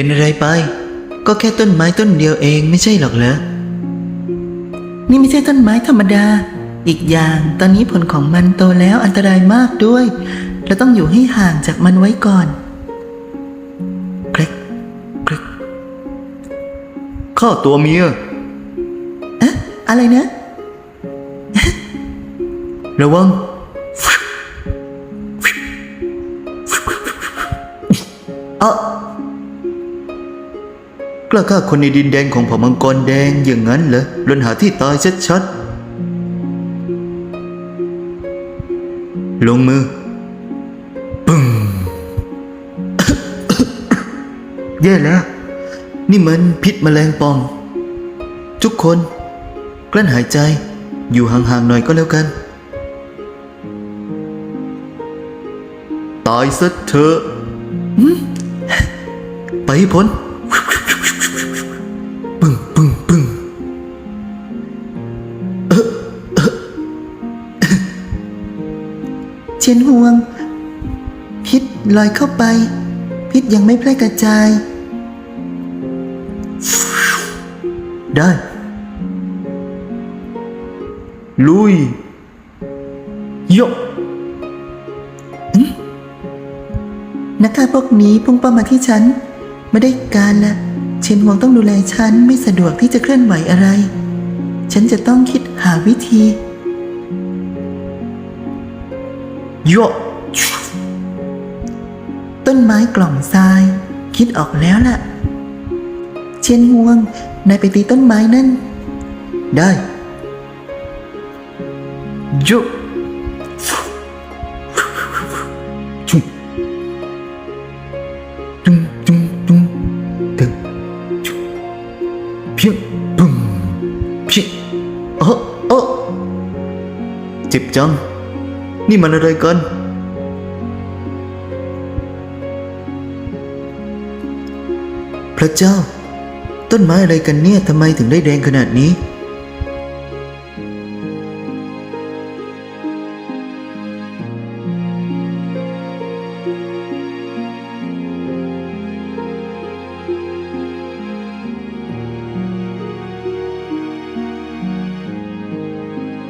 เป็นอะไรไป ก็แค่ต้นไม้ต้นเดียวเองไม่ใช่หรอกเหรอ นี่ไม่ใช่ต้นไม้ธรรมดา อีกอย่างตอนนี้ผลของมันโตแล้วอันตรายมากด้วย เราต้องอยู่ให้ห่างจากมันไว้ก่อนเกรกเกรกข้าตัวเมียเอ๊ะอะไรนะ ระวังเออ กล้าฆ่าคนในดินแดนของเผ่ามังกรแดงอย่างนั้นเหรอลนหาที่ตายชัดๆ ลงมือ ปึ้งแย่แล้ว นี่มันพิษแมลงป่อง ทุกคน กลั้นหายใจอยู่ห่างๆหน่อยก็แล้วกัน ตายซะเถอะไปให้พ้น ชียนห่วง พิษลอยเข้าไป พิษยังไม่แพร่กระจาย ได้ ลุยยกนักฆ่าพวกนี้พุ่งเป้ามาที่ฉัน ไม่ได้การละเชนหวงต้องดูแลฉันไม่สะดวกที่จะเคลื่อนไหวอะไร ฉันจะต้องคิดหาวิธี ยต้นไม้กล่องทราย คิดออกแล้วล่ะ เชียนห่วง นายไปตีต้นไม้นั่น ได้ยกจุ๊บตุ้มตุ้มตุ้มตึงจุ๊บเพียงปุ้มเพียงเออเออเจ็บจัง นี่มันอะไรกัน พระเจ้า ต้นไม้อะไรกันเนี่ยทำไมถึงได้แดงขนาดนี้